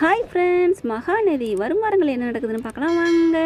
Hi friends Mahanadi. வரும் வாரங்கள் என்ன நடக்குதுன்னு பார்க்கலாம். வாங்க.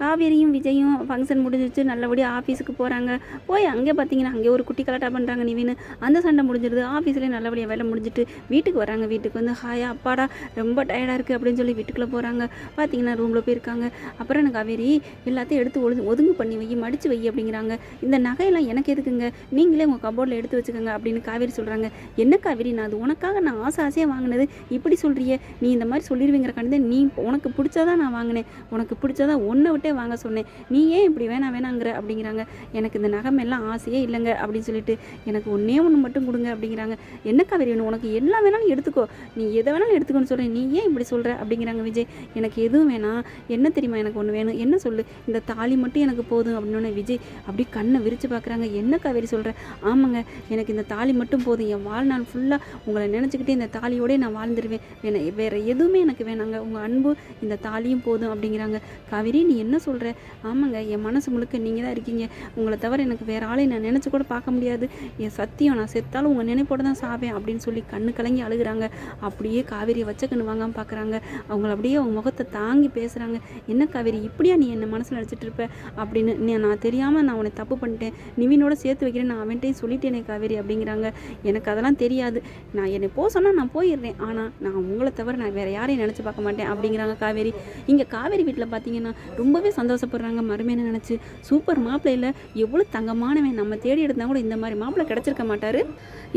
காவேரியும் விஜயும் ஃபங்க்ஷன் முடிஞ்சிச்சு நல்லபடியாக ஆஃபீஸுக்கு போகிறாங்க போய் அங்கே பார்த்தீங்கன்னா அங்கே ஒரு குட்டி கலாட்டா பண்ணுறாங்க நிவின்னு அந்த சண்டை முடிஞ்சிருது. ஆஃபீஸ்லேயே நல்லபடியாக வேலை முடிஞ்சிட்டு வீட்டுக்கு வராங்க. வீட்டுக்கு வந்து ஹாயா அப்பாடா ரொம்ப டயர்டாக இருக்குது அப்படின்னு சொல்லி வீட்டுக்குள்ளே போகிறாங்க பார்த்தீங்கன்னா ரூமில் போயிருக்காங்க. அப்புறம் எனக்கு காவேரி? எல்லாத்தையும் எடுத்து ஒழுங்கு ஒதுங்கு பண்ணி வை மடித்து வை அப்படிங்கிறாங்க. இந்த நகையெல்லாம் எனக்கு எதுக்குங்க? நீங்களே உங்கள் கபோர்டில் எடுத்து வச்சுக்கோங்க அப்படின்னு காவேரி சொல்கிறாங்க என்ன காவேரி? நான் அது உனக்காக நான் ஆசை ஆசையாக வாங்கினது. இப்படி சொல்கிறிய நீ இந்த மாதிரி சொல்லிடுவீங்கிற கண்டு நீ உனக்கு பிடிச்சாதான் நான் வாங்கினேன். உனக்கு பிடிச்சதா ஒன்றை விட்டே வாங்க சொன்னேன். நீ ஏன் இப்படி வேணாம் வேணாங்கிற அப்படிங்கிறாங்க. எனக்கு இந்த நகம் எல்லாம் ஆசையே இல்லைங்க அப்படின்னு சொல்லிட்டு எனக்கு ஒன்றே ஒன்று மட்டும் கொடுங்க அப்படிங்கிறாங்க. என்னக்கா வேணும்? உனக்கு எல்லாம் வேணாலும் எடுத்துக்கோ. நீ எதை வேணாலும் எடுத்துக்கோன்னு சொல்கிறேன் நீ ஏன் இப்படி சொல்கிற அப்படிங்கிறாங்க விஜய். எனக்கு எதுவும் வேணாம். என்ன தெரியுமா எனக்கு ஒன்று வேணும்? என்ன சொல்லு? இந்த தாலி மட்டும் எனக்கு போதும் அப்படின்னு விஜய் அப்படி கண்ணை விரித்து பார்க்குறாங்க என்ன காவேரி சொல்கிற ஆமாங்க எனக்கு இந்த தாலி மட்டும் போதும். என் வாழ்நாள் ஃபுல்லாக உங்களை நினச்சிக்கிட்டே இந்த தாலியோடே நான் வாழ்ந்துருவேன். வேணா வேறு எதுவுமே எனக்கு வேணாங்க. உங்கள் அன்பு இந்த தாலியும் போதும் அப்படிங்கிறாங்க. காவேரி நீ என்ன சொல்கிற ஆமாங்க என் மனசு முழுக்க நீங்கள் தான் இருக்கீங்க. உங்களை தவிர எனக்கு வேறு ஆளை நான் நினச்சி கூட பார்க்க முடியாது. என் சத்தியம் நான் செத்தாலும் உங்கள் நினைப்போட தான் சாவேன் அப்படின்னு சொல்லி கண்ணு கலங்கி அழுகுறாங்க. அப்படியே காவேரியை வச்ச கண்ணு வாங்காமல் பார்க்குறாங்க அவங்கள அப்படியே அவங்க முகத்தை தாங்கி பேசுகிறாங்க என்ன காவேரி இப்படியா நீ என்ன மனசில் நினச்சிட்டு இருப்ப? அப்படின்னு நான் தெரியாமல் நான் உன்னை தப்பு பண்ணிட்டேன். நிவினோட சேர்த்து வைக்கிறேன் நான் அவன்கிட்டையும் சொல்லிட்டேனே காவேரி அப்படிங்கிறாங்க. எனக்கு அதெல்லாம் தெரியாது. நான் என்னை போக சொன்னால் நான் போயிடுறேன். ஆனால் நான் உங்களை தவிர நான் வேறு யாரையும் நினச்சி பார்க்க மாட்டேன் அப்படிங்கிறாங்க காவேரி. இங்கே காவேரி வீட்டில் பார்த்தீங்கன்னா ரொம்பவே சந்தோஷப்படுறாங்க. மருமையை நினச்சி சூப்பர் மாப்பிள்ளையில் எவ்வளோ தங்கமானவன் நம்ம தேடி எடுத்தால் கூட இந்த மாதிரி மாப்பிள்ளை கிடச்சிருக்க மாட்டார்.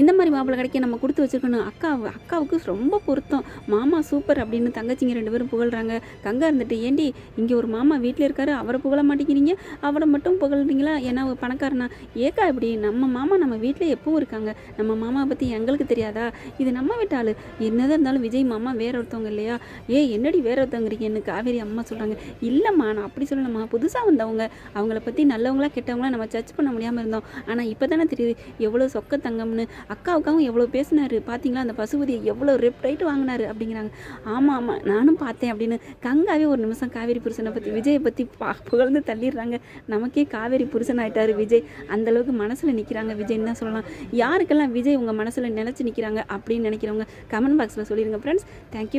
இந்த மாதிரி மாப்பிள்ளை கிடைக்க நம்ம கொடுத்து வச்சுருக்கணும். அக்கா அக்காவுக்கு ரொம்ப பொருத்தம். மாமா சூப்பர் அப்படின்னு தங்கச்சிங்க ரெண்டு பேரும் புகழ்கிறாங்க கங்கா இருந்துட்டு ஏண்டி இங்கே ஒரு மாமா வீட்டில் இருக்காரு. அவரை புகழ மாட்டேங்கிறீங்க? அவரை மட்டும் புகழ்றீங்களா? ஏன்னா பணக்காரனா? ஏக்கா இப்படி நம்ம மாமா நம்ம வீட்டில் எப்பவும் இருக்காங்க. நம்ம மாமா பற்றி எங்களுக்கு தெரியாதா? இது நம்ம வீட்டு என்னதான் இருந்தாலும் விஜய் மாமா வேற ஒருத்தவங்க இல்லையா? ஏ என்னடி வேற ஒருத்தவங்கிறீங்கன்னு காவேரி அம்மா சொல்கிறாங்க இல்லைம்மா நான் அப்படி சொல்லணும்மா புதுசாக வந்தவங்க அவங்கள பற்றி நல்லவங்களா கெட்டவங்களா நம்ம ஜட்ஜ் பண்ண முடியாமல் இருந்தோம். ஆனால் இப்போ தானே தெரியுது எவ்வளோ சொக்க தங்கம்னு. அக்காவுக்காகவும் எவ்வளோ பேசினாரு. பார்த்தீங்களா அந்த பசுபதியை எவ்வளோ ரெப் ரைட்டு வாங்கினாரு அப்படிங்கிறாங்க. ஆமாம் ஆமாம் நானும் பார்த்தேன் அப்படின்னு கங்காவே ஒரு நிமிஷம் காவேரி புருஷனை பற்றி விஜயை பற்றி பா புகழ்ந்து தள்ளிடுறாங்க. நமக்கே காவேரி புருஷன் ஆயிட்டாரு விஜய். அந்தளவுக்கு மனசில் நிற்கிறாங்க விஜய்னு தான் சொல்லலாம்? யாருக்கெல்லாம் விஜய் உங்கள் மனசில் நினச்சி நிற்கிறாங்க அப்படின்னு நினைக்கிறவங்க கமெண்ட் பாக்ஸில் சொல்லிடுங்க ஃப்ரெண்ட்ஸ் தேங்க்யூ